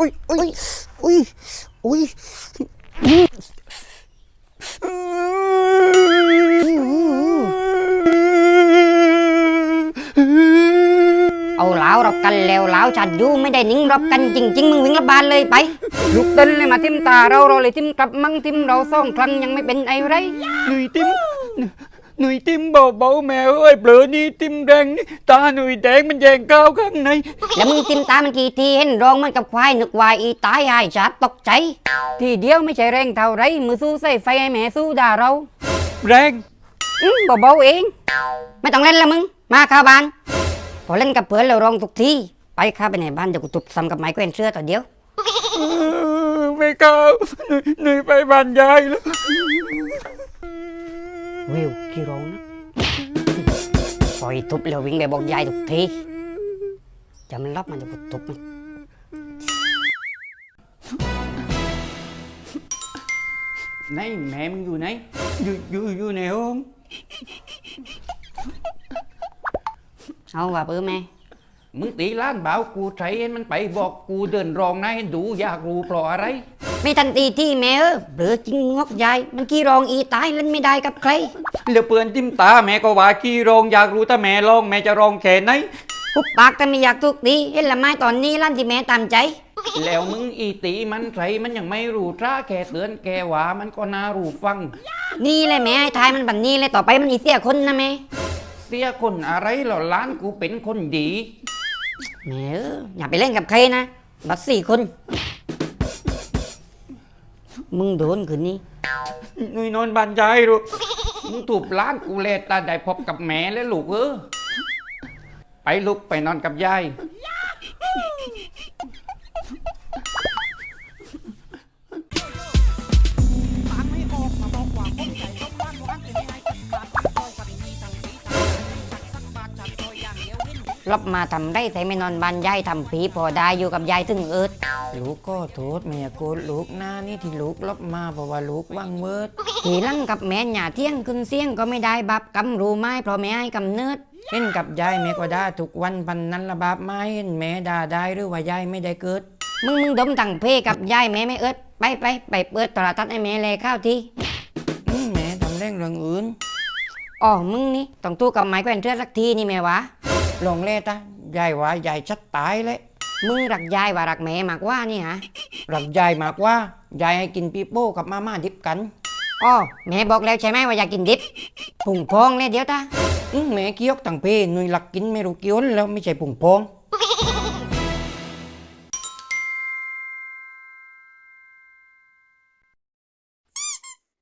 อุ้ยอุ้ยอุ้ยอุ้ยเอาเหลารับกันแล้วเหลาวชัดยู่ไม่ได้นิ่งรับกันจริง ๆ มึงวิ่งระบานเลยไปลูกเต้นเลยมาทิมตาเราเราเลยทิมกลับมั่งทิมเราซ่องครั้งยังไม่เป็นไอไรหนุ่ยติ้ม หนุ่ยติ้มเบาๆแม่เอ้ยเปลือนี่ติ้มแดงนี่ตาหนุ่ยแดงมันแยงก้าวข้างใน แล้วมึงทิมตามันกี่ทีเห็นร้องมันกับควายนึกว่าอีตายหายชัดตกใจ ทีเดียวไม่ใช่แรงเท่าไรมือสู้ใส่ไฟให้แม่สู้ด่าเราแรงอืมเบาๆเอง ไม่ต้องเล่นละมึง มาเข้าบ้าน พอเล่นกับเพื่อนเราร้องทุกทีไปเข้าไปในบ้านเดี๋ยวกูตุบซ้ำกับไม้แขวนเสื้อต่อเดียวเออไม่ก้าวหนุ่ยหนุ่ยไปบ้านยายแล้ว วิวกี่ร้องนะปล่อยทุบแล้ววิ่งไปบอกยายทุกทีจะมันรับมันจะกูทุบมันไหนแม่มึงอยู่ไหนอยู่อยู่อยู่ในห้องเอาว่าปื้อแม่มึงตีล้านบ่าวกูใช้ให้มันไปบอกกูเดินรองนายให้ดูอยากรู้เพราะอะไร ไม่ทันทีที่แม่เออเบลอจริงงอกยายมันกี่ร้องอีตายเล่นไม่ได้กับใครแล้วเปือนติ้มตาแม่ก็ว่าขี้รองอยากรู้ถ้าแม่ลองแม่จะรองแค่ไหนหุบปากแต่ไม่อยากทุกทีเห็นละไม้ตอนนี้ลั่นที่แม่ตามใจ แล้วมึงอีตีมันใส่มันยังไม่รู้ท่าแค่เตือนแกว่ามันก็น่ารู้ฟัง นี่เลยแม่ให้ทายมันบันนี้เลยต่อไปมันอีเสียคนนะแม่เสียคนอะไรเหรอล้านกูเป็นคนดี แม่เอออย่าไปเล่นกับใครนะบัดสี่คน มึงโดนคืนนี้หนุ่ยนอนบ้านยายรู้มึงถูกล้านกูเลตาได้พบกับแม่และลูกเออไปลุกไปนอนกับยาย รับมาทำได้แต่ไม่นอนบ้านยายทำผีพอได้อยู่กับยายถึงเอิดลูกก็โทษแม่โกรธลูกหน้านี่ที่ลูกลบมาเพราะว่าลูกว่างเวิร์ดทีหลังกับแม่หย่าเที่ยงขึ้นเสียงก็ไม่ได้บับกำรู้ไหมเพราะแม่ให้กำเนิดเห็นกับยายแม่ก็ด่าทุกวันพันนั้นละบาปไหมเห็นแม่ด่าได้หรือว่ายายไม่ได้เกิด มึงมึงดมตังเพกับยายแม่ไม่เอิดไปไปไปเปิดโทรทัศน์ให้แม่เลยข้าวทีอืมแม่ทำเรื่องเรื่องอื่นอ๋อมึงนี่ต้องตู้กับไม้แขวนเสื้อสักทีนี่แม่วะ ลองเล่ตะยายว่ายายชัดตายเลยมึงรักยายว่ารักแม่มากกว่านี่ฮะรักยายมากกว่ายายให้กินปีโป้กับมาม่าดิบกันอ๋อแม่บอกแล้วใช่ไหมว่าอยากกินดิบผุ่งพองเลยเดี๋ยวตาอืมแม่เกี้ยกตั้งเพหนุ่ยหลักกินไม่รู้กี่อนแล้วไม่ใช่ผุ่งพอง